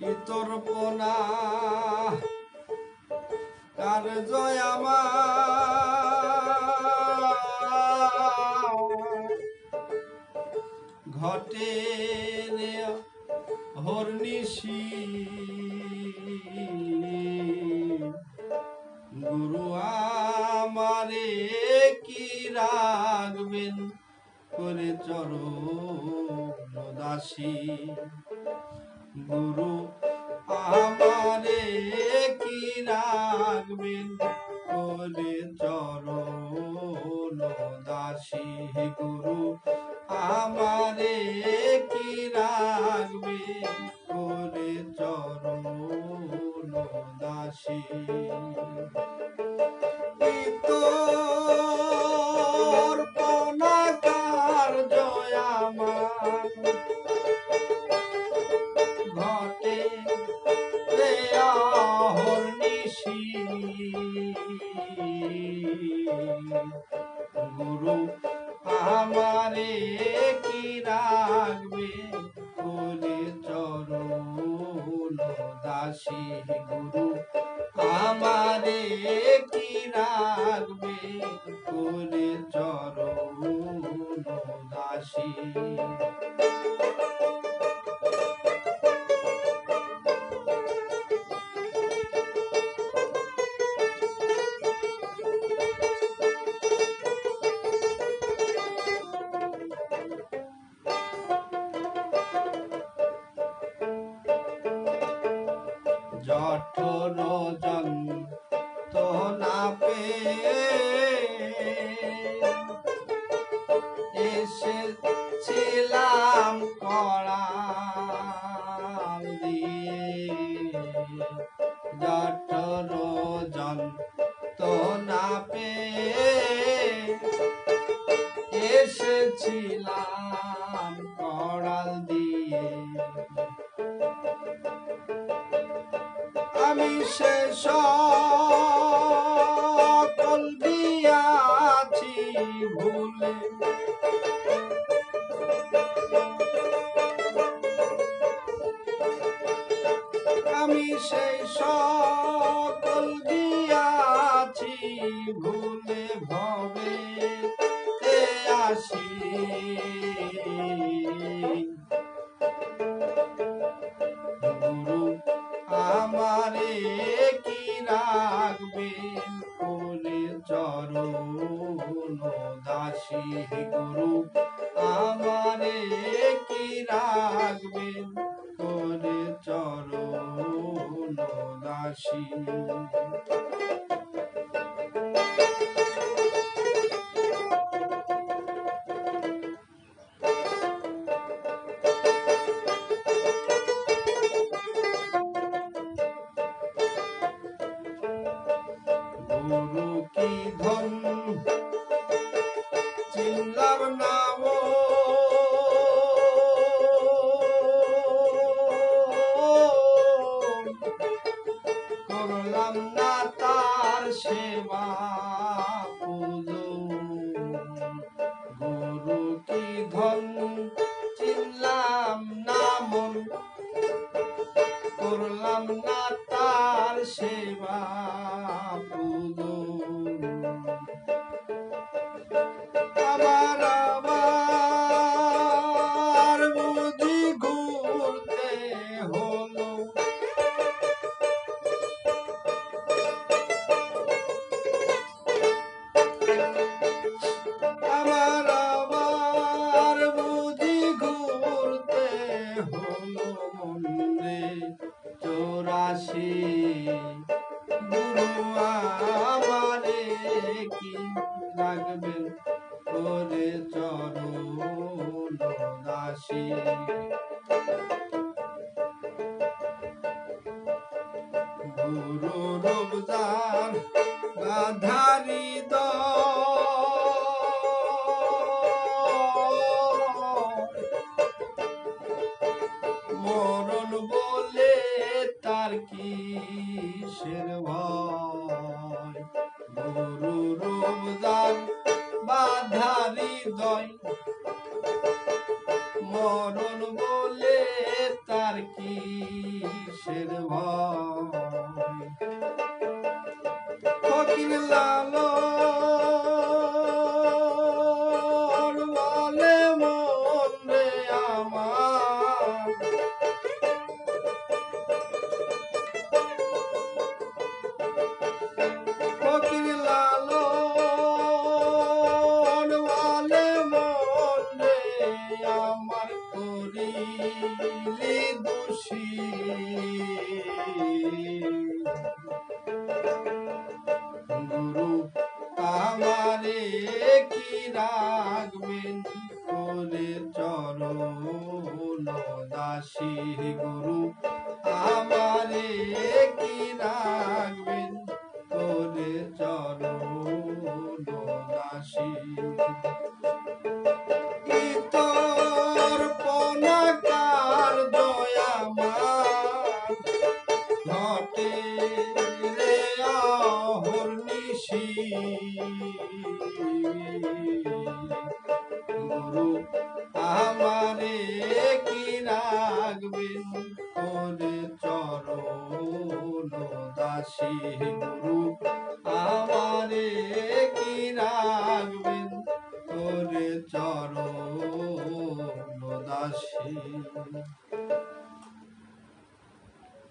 ইতর পোনা। কার জয় আমার? ঘটে হরনিশি। গুরু আমারে কি রাখবেন করে চরণ দাসী? গুরু আমারে কি রাখবেন? বলে চরণ দাসী গুরু আমারে কি রাখবেন? করে চরণ দাসী করে চরণ দাসী গুরু। আমারে কি রাখবে? চরণ দাসী। তো না পে এসেছিলাম করাল দিয়ে। জঠর সে সকল দিয়াছি ভুলে। আমি সেই সকল দিয়াছি ভুলে ভবে আসি। দাসী গুরু আমারে কি রাখবে করে চরণ দাসী। তার গুরু আমারে কি লাগবে করে চরণ দাসী গুরু রূপদার গাধারি মরণ বাধারি দয় মরণ বলে তার কি লালো গুরু আমারে কি রাখবেন করে চরণ দাসী গুরু? 你。